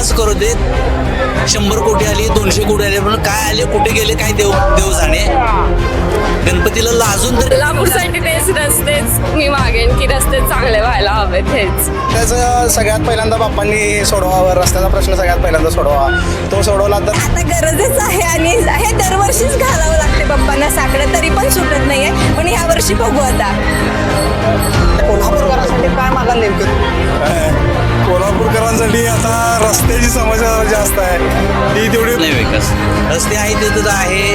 जास्त करू देत शंभर कोटी आली दोनशे कोटी आले पण काय आले कुठे गेले काय देव देव जाणे गणपतीला लाजून तर कोल्हापूरसाठी तेच रस्तेच मी मागेन की रस्ते चांगले व्हायला हवेत हेच. त्याचं सगळ्यात पहिल्यांदा बाप्पांनी सोडवावा रस्त्याचा प्रश्न सगळ्यात पहिल्यांदा सोडवा. तो सोडवला तर आता गरजच आहे आणि हे दरवर्षीच घालावं लागते बाप्पांना साकडं तरी पण सुटत नाहीये. पण या वर्षी बघू आता. कोल्हापूरकरांसाठी काय मागाल नेमकं? कोल्हापूरकरांसाठी आता रस्त्याची समस्या जास्त आहे. ती तेवढी नाही विकास. रस्ते आहे ते तर आहे.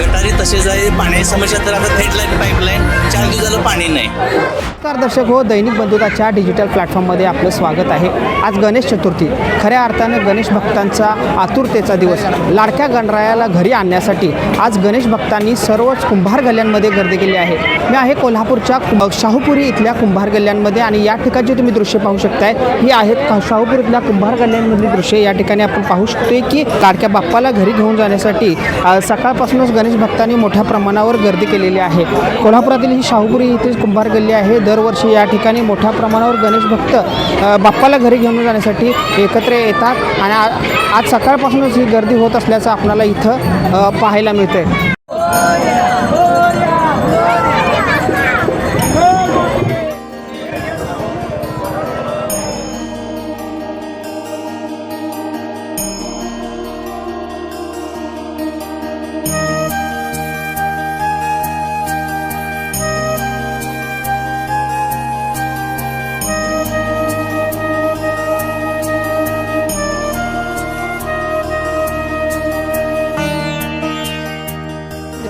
गटारी तसेच आहे. पाण्याची समस्या तर आता थेट लाईन पाईपलाईन चार दिवसाला पाणी नाही. नमस्कार दर्शक हो दैनिक बंधुताच्या डिजिटल प्लॅटफॉर्ममध्ये आपलं स्वागत आहे. आज गणेश चतुर्थी. खऱ्या अर्थानं गणेश भक्तांचा आतुरतेचा दिवस. लाडक्या गणरायाला घरी आणण्यासाठी आज गणेश भक्तांनी सर्वच कुंभार गल्ल्यांमध्ये गर्दी केली आहे. मी आहे कोल्हापूरच्या शाहूपुरी इथल्या कुंभार गल्ल्यांमध्ये आणि या ठिकाणी जे तुम्ही दृश्य पाहू शकताय. ही आहेत का- शाहूपूर इथल्या कुंभार गल्ल्यांमधली दृश्य या ठिकाणी आपण पाहू शकतोय की लाडक्या बाप्पाला घरी घेऊन जाण्यासाठी सकाळपासूनच गणेश भक्तांनी मोठ्या प्रमाणावर गर्दी केलेली आहे. कोल्हापुरातील ही शाहूपुरी येथील कुंभार गल्ली आहे. दरवर्षी या ठिकाणी मोठ्या प्रमाणावर गणेश भक्त बाप्पाला घरी घेऊन जाण्यासाठी एकत्र येतात आणि आज सकाळपासूनच ही गर्दी होत असल्याचं आपल्याला इथं पाहायला मिळतंय.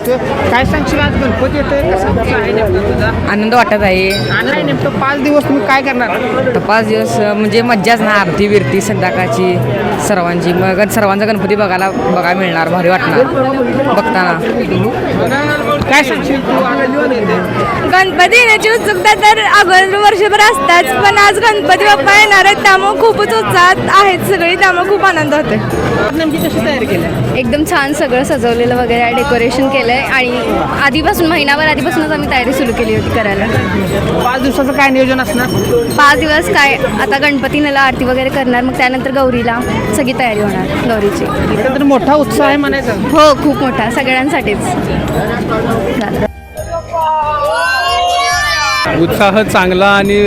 काय सांगशील आज? गणपती येतोय कसा कसा आहे नेमकं तुझा? आनंद वाटत आहे. आणि नेमकं पाच दिवस तुम्ही काय करणार? तर पाच दिवस अ, म्हणजे मज्जाच ना आरती बिरती संध्याकाळची सर्वांची. मग सर्वांचा गणपती बघायला बघायला मिळणार भारी वाटणार. बघताना. काय सांगशील तू गणपती येण्याची उत्सुकता तर अगोदर वर्षभर असताच पण आज गणपती बाप्पा येणार आहेत त्यामुळे खूपच उत्साहात आहेत सगळी त्यामुळे खूप आनंद होते नेमकी कशी तयारी केली? एकदम छान सगळं सजवलेलं वगैरे डेकोरेशन केलंय. आणि आधीपासून महिनाभर आधीपासूनच आम्ही तयारी सुरू केली होती करायला. पाच दिवसाचं काय नियोजन असणार? पाच दिवस काय आता गणपतीला आरती वगैरे करणार मग त्यानंतर गौरीला सगळी तयारी होणार गौरीची. एकंदर मोठा उत्साह आहे म्हणायचं. हो खूप मोठा सगळ्यांसाठीच. झालं. उत्साह चांगला आणि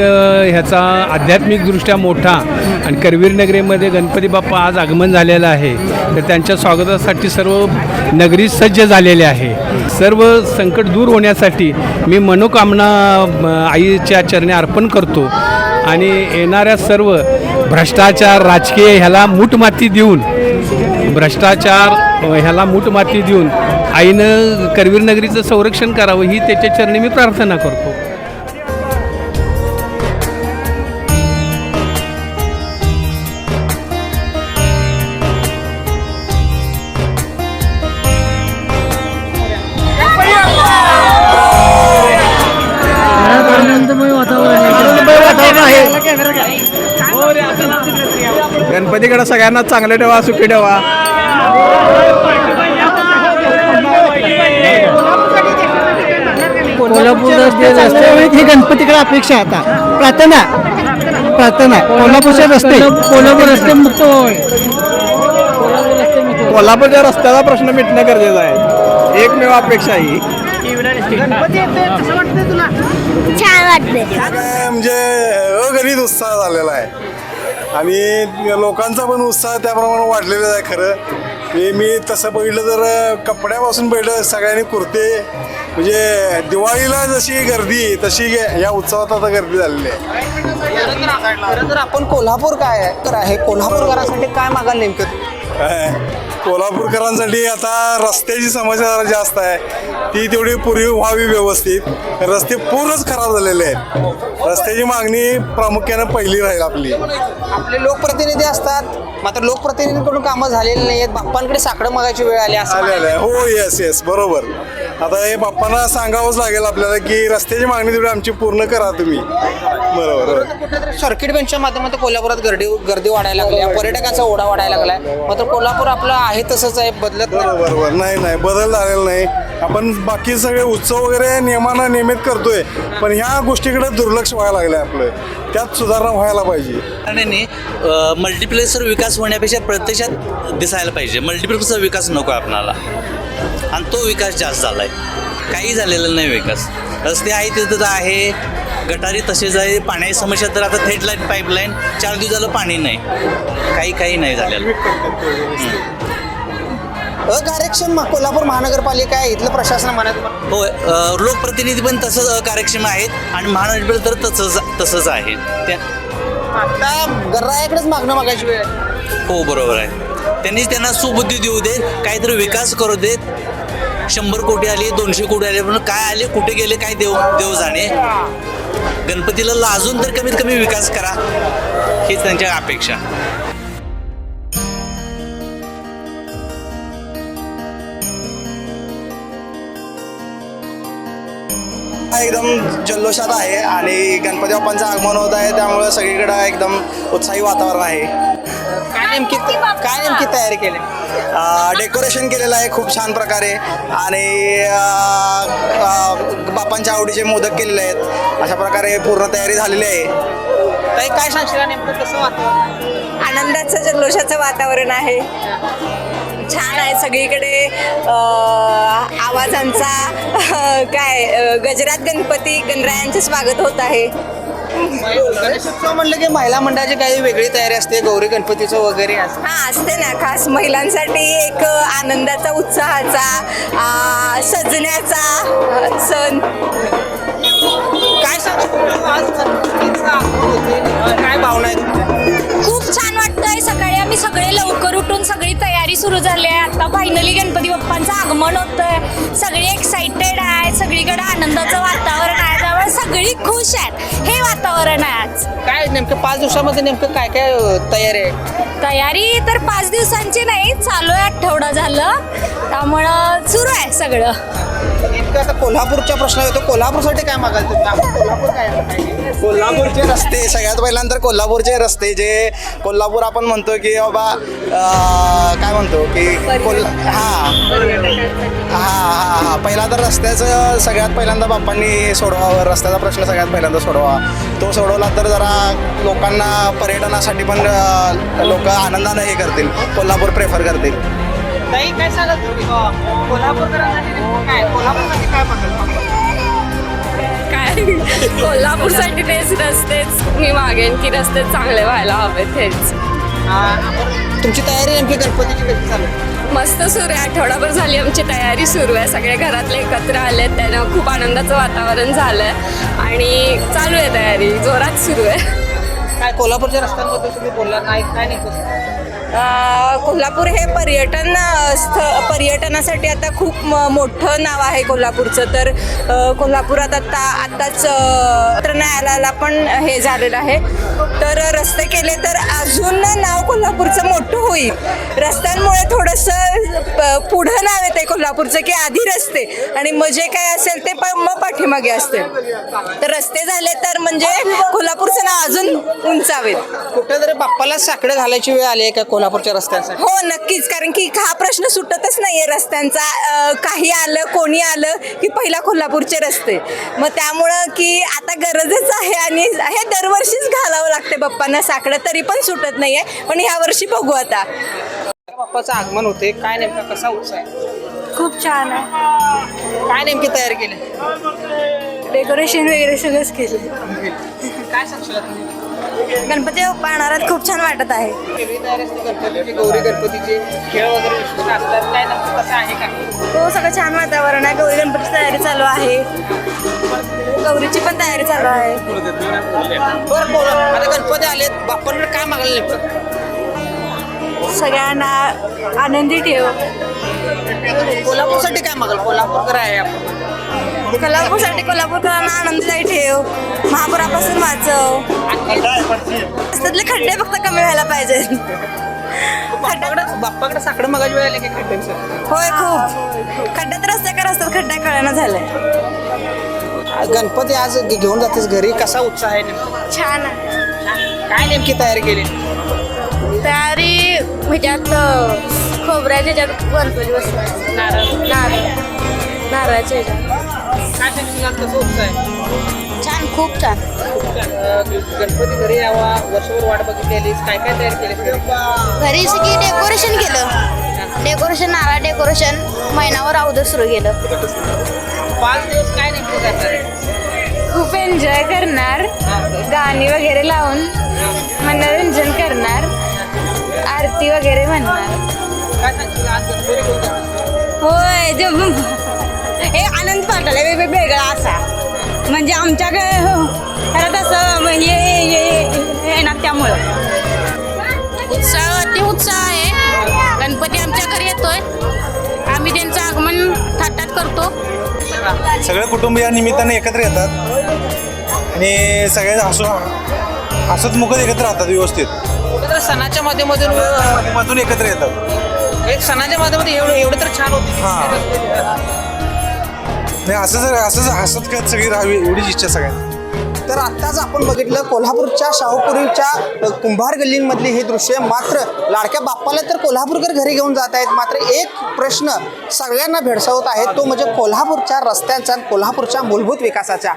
ह्याचा आध्यात्मिकदृष्ट्या मोठा. आणि करवीर नगरीमध्ये गणपती बाप्पा आज आगमन झालेलं आहे. तर त्यांच्या स्वागतासाठी सर्व नगरी सज्ज झालेले आहे. सर्व संकट दूर होण्यासाठी मी मनोकामना आईच्या चरणे अर्पण करतो. आणि येणाऱ्या सर्व भ्रष्टाचार राजकीय ह्याला मूठमाती देऊन भ्रष्टाचार ह्याला मूठमाती देऊन आईनं करवीर नगरीचं संरक्षण करावं ही त्याच्या चरणी मी प्रार्थना करतो. गणपतीकडे सगळ्यांना चांगलं ठेवा सुखी ठेवा. ही गणपतीकडे अपेक्षा आता. प्रार्थना प्रार्थना कोल्हापूरचे रस्ते कोल्हापूर रस्ते मुक्त होय कोल्हापूरच्या रस्त्याचा प्रश्न मिटणं गरजेचं आहे. एकमेव अपेक्षा ही. छान वाटते म्हणजे अगणित उत्साह झालेला आहे. आणि लोकांचा पण उत्साह त्याप्रमाणे वाढलेला आहे खरं. हे मी तसं बघितलं तर कपड्यापासून बघितलं सगळ्यांनी कुर्ते म्हणजे दिवाळीला जशी गर्दी तशी या उत्सवात आता गर्दी झालेली आहे. तर आपण कोल्हापूर काय आहे? तर आहे कोल्हापूरकरांसाठी काय मागाल नेमकं? कोल्हापूरकरांसाठी आता रस्त्याची समस्या जरा जास्त आहे. ती तेवढी पूर्वी व्हावी व्यवस्थित. रस्ते पूर्णच खराब झालेले आहेत. रस्त्याची मागणी प्रामुख्याने पहिली राहील आपली. आपले लोकप्रतिनिधी असतात मात्र लोकप्रतिनिधींकडून कामं झालेली नाही आहेत बाप्पांकडे साकडं मागायची वेळ आली असं आले आले. हो येस येस बरोबर. आता हे बाप्पांना सांगावंच लागेल आपल्याला की रस्त्याची मागणी तेवढी आमची पूर्ण करा तुम्ही. बरोबर सर्किट बेंचच्या माध्यमातून कोल्हापुरात गर्दी गर्दी वाढायला लागली आहे. पर्यटकांचा ओढा वाढायला लागलाय मात्र कोल्हापूर आपलं आहे तसंच आहे बदलत नाही. बरोबर नाही नाही बदल झालेला नाही. आपण बाकी सगळे उत्सव वगैरे नियमानं नियमित करतोय पण ह्या गोष्टीकडे दुर्लक्ष व्हायला लागलं आपलं. त्यात सुधारणा व्हायला पाहिजे. आणि मल्टिप्लेक्सवर विकास होण्यापेक्षा प्रत्यक्षात दिसायला पाहिजे. मल्टिप्लेक्सचा विकास नको आपणाला. आणि तो विकास जास्त झाला आहे काही झालेला नाही विकास. रस्ते आहे तिथं तर आहे. गटारी तसेच आहे. पाण्याची समस्या तर आता थेट लाईन पाईपलाईन चार दिवस झालं पाणी नाही. काही काही नाही झालेलं. अकार्यक्षम कोल्हापूर महानगरपालिका आहे. इथलं प्रशासन म्हणत हो लोकप्रतिनिधी पण तसंच कार्यक्षम आहेत आणि महानगरपालिका तर तसंच तसंच आहे. त्या आता गर्रायाकडेच मागणं मागायची वेळ. हो बरोबर आहे. त्यांनी त्यांना सुबुद्धी देऊ देत काहीतरी विकास करू देत शंभर कोटी आले दोनशे कोटी आले पण काय आले कुठे गेले काय देव देव जाणे गणपतीला लाजून तर कमीत कमी विकास करा. हीच त्यांच्या अपेक्षा. एकदम जल्लोषात आहे आणि गणपती बाप्पांचं आगमन होत आहे त्यामुळे सगळीकडे एकदम उत्साही वातावरण आहे. नेमकी काय नेमकी तयारी केली? अं, डेकोरेशन केलेलं आहे खूप छान प्रकारे. आणि बाप्पांच्या आवडीचे मोदक केलेले आहेत. अशा प्रकारे पूर्ण तयारी झालेली आहे. ताई काय सांगशील नेमकं कसं वातावरण? आनंदाचं जल्लोषाचं वातावरण आहे. छान आहे सगळीकडे आवाजांचा काय गजरात गणपती गणरायांचे स्वागत होत आहे. गणेशोत्सव म्हणलं की महिला मंडळाची काही वेगळी तयारी असते? गौरी गणपतीचं वगैरे असं? हा असते ना. खास महिलांसाठी एक आनंदाचा उत्साहाचा आ, सजण्याचा अ, सण. काय सांगशील आज गणपतीचं आगमन होते काय भावना आहे तुमच्या? वाटतंय सकाळी. आम्ही सगळे लवकर उठून सगळी तयारी सुरू झाली आहे. आता फायनली गणपती बाप्पांचं आगमन होतंय. सगळी एक्साइटेड आहे सगळीकडे आनंदाचं वातावरण आहे. त्यामुळे सगळी खुश आहेत. हे वातावरण आहे आज. काय नेमकं पाच दिवसामध्ये नेमकं काय काय तयारी आहे? तयारी तर पाच दिवसांची नाही चालू आहे आठवडा झालं. त्यामुळं सुरू आहे सगळं. नेमकं आता कोल्हापूरचा प्रश्न येतो. कोल्हापूरसाठी काय मागाल कोल्हापूर काय कोल्हापूरचे रस्ते सगळ्यात पहिल्यांदा कोल्हापूरचे रस्ते जे कोल्हापूर आपण म्हणतो की बाबा काय म्हणतो की कोल्हा हां. हां हां हां. पहिला तर रस्त्याचं सगळ्यात पहिल्यांदा बाप्पांनी सोडवावं. रस्त्याचा प्रश्न सगळ्यात पहिल्यांदा सोडवा. तो सोडवला तर जरा लोकांना पर्यटनासाठी पण लोक आनंदानं हे करतील. कोल्हापूर प्रेफर करतील. ताई काय सांगाल तुम्ही? कोल्हापूरकरांसाठी नेमकं काय? कोल्हापूरसाठी काय काय? कोल्हापूरसाठी तेच रस्तेच. मी मागेन की रस्ते चांगले व्हायला हवेत हेच. तुमची तयारी नेमकी गणपतीची कशी चालू आहे? मस्त सुरू आहे. आठवडाभर झाली आमची तयारी सुरू आहे. सगळे घरातले एकत्र आलेत. त्यानं खूप आनंदाचं वातावरण झालंय. आणि चालू आहे तयारी. जोरात सुरू आहे. काय कोल्हापूरच्या रस्त्यांबद्दल तुम्ही बोलला नाही काय अ, कोल्हापूर हे पर्यटन स्थ पर्यटनासाठी आता खूप म- मोठं नाव आहे कोल्हापूरचं. तर कोल्हापुरात आता आत्ताच न्यायालयाला पण हे झालेलं आहे. तर रस्ते केले तर अजून नाव कोल्हापूरचं मोठं होईल. रस्त्यांमुळे थोडंसं पुढं नाव येते कोल्हापूरचं की आधी रस्ते. आणि मग जे काय असेल ते पण मग पाठीमागे असते. तर रस्ते झाले तर म्हणजे कोल्हापूरचं नाव अजून उंचावेल. कुठेतरी बाप्पाला साकडं घालायची वेळ आली आहे का कोल्हापूरच्या रस्त्यांसाठी? हो नक्कीच. कारण की हा प्रश्न सुटतच नाहीये रस्त्यांचा. अं, काही आलं कोणी आलं की पहिला कोल्हापूरचे रस्ते. मग त्यामुळं की आता गरजच आहे आणि हे दरवर्षीच घालावं लागते बाप्पांना साकडं. तरी पण सुटत नाहीये. पण ह्या वर्षी बघू आता. बाप्पाचं आगमन होते. काय नेमका कसा उत्साह आहे? खूप छान आहे. काय नेमकी तयारी केली? डेकोरेशन वगैरे सगळंच केलं. काय सांगशील तुम्ही गणपती बाप्पा खूप छान वाटत आहे. वेगळी तयारी असते गणपतीची गौरी गणपतीचे. खेळ वगैरे असतात काय नक्की कसं आहे का? हो सगळं छान वातावरण आहे. गौरी गणपतीची तयारी चालू आहे. गौरीची पण तयारी चालू आहे. बरं बोला. आता गणपती आलेत. बाप्पांकडे काय मागायला नेमकं? सगळ्यांना आनंदी ठेव. कोल्हापूरसाठी काय मागाल? कोल्हापूरकर आहे आपण. कोल्हापूरसाठी कोल्हापूरकरांना आनंददायी ठेव. महापुरापासून वाचव. रस्त्यातले खड्डे फक्त कमी व्हायला पाहिजेत खड्डा बाप्पाकडे साकडं मगाज वेळ आले की खड्ड्यांचं होय खूप. खड्ड्यात रस्ते का रस्त्यात खड्डा कळना झालाय. गणपती आज घेऊन जातेस घरी? कसा उत्साह आहे नेमका? छान आहे. काय नेमकी तयारी केली? तयारी ह्याच्यात अ, खोबऱ्याच्या ह्याच्यात गणपती बसवायचं नारळ. नारळ. नारळाच्या ह्याच्यात काय आहे? छान खूप छान. गणपती घरी यावा वर्षभर वाट बघितलेलीस काय काय तयारी घरी? की डेकोरेशन केलं. डेकोरेशन नारळ डेकोरेशन महिनाभर अगोदर सुरू केलं. पाच दिवस काय करणार? खूप एन्जॉय करणार. गाणी वगैरे लावून मनोरंजन करणार. आरती वगैरे म्हणणार? होय जे हे आनंद पाठवला वेगवेगळा असा. म्हणजे आमच्याकडे हो, खरं तसं हे हे येणार त्यामुळं. उत्साह अति उत्साह आहे. गणपती आमच्या घरी येतोय. आम्ही त्यांचं आगमन थाटात करतो. सगळे कुटुंब या निमित्ताने एकत्र येतात. आणि सगळे हसू हसत मुखत एकत्र राहतात व्यवस्थित. सणाच्या माध्यमातून अं, मधून एकत्र येतात. एक सणाच्या माध्यमातून एवढं एवढं तर छान होती. हां. नाही असं जर असंच हसत खेळत सगळी राहावी एवढीच इच्छा सगळ्यांना. तर आत्ताच आपण बघितलं कोल्हापूरच्या शाहूपुरीच्या कुंभार गल्लींमधली हे दृश्य. मात्र लाडक्या बाप्पाला तर कोल्हापूरकर घरी घेऊन जात आहेत. मात्र एक प्रश्न सगळ्यांना भेडसावत आहे. तो म्हणजे कोल्हापूरच्या रस्त्यांचा आणि कोल्हापूरच्या मूलभूत विकासाचा.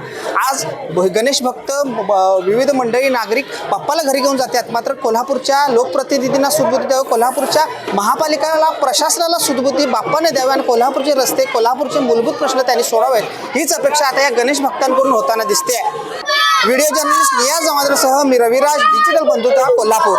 आज गणेश भक्त ब- विविध मंडळी नागरिक बाप्पाला घरी घेऊन जातात. मात्र कोल्हापूरच्या लोकप्रतिनिधींना सुदबुद्धी द्यावी कोल्हापूरच्या महापालिकाला प्रशासनाला सुदबुद्धी बाप्पाने द्यावी आणि कोल्हापूरचे रस्ते कोल्हापूरचे मूलभूत प्रश्न त्यांनी सोडावेत. हीच अपेक्षा आता या गणेश भक्तांकडून होताना दिसते व्हिडिओ जर्नलिस्ट निया जमादारसह मी रविराज डिजिटल बंधुता कोल्हापूर.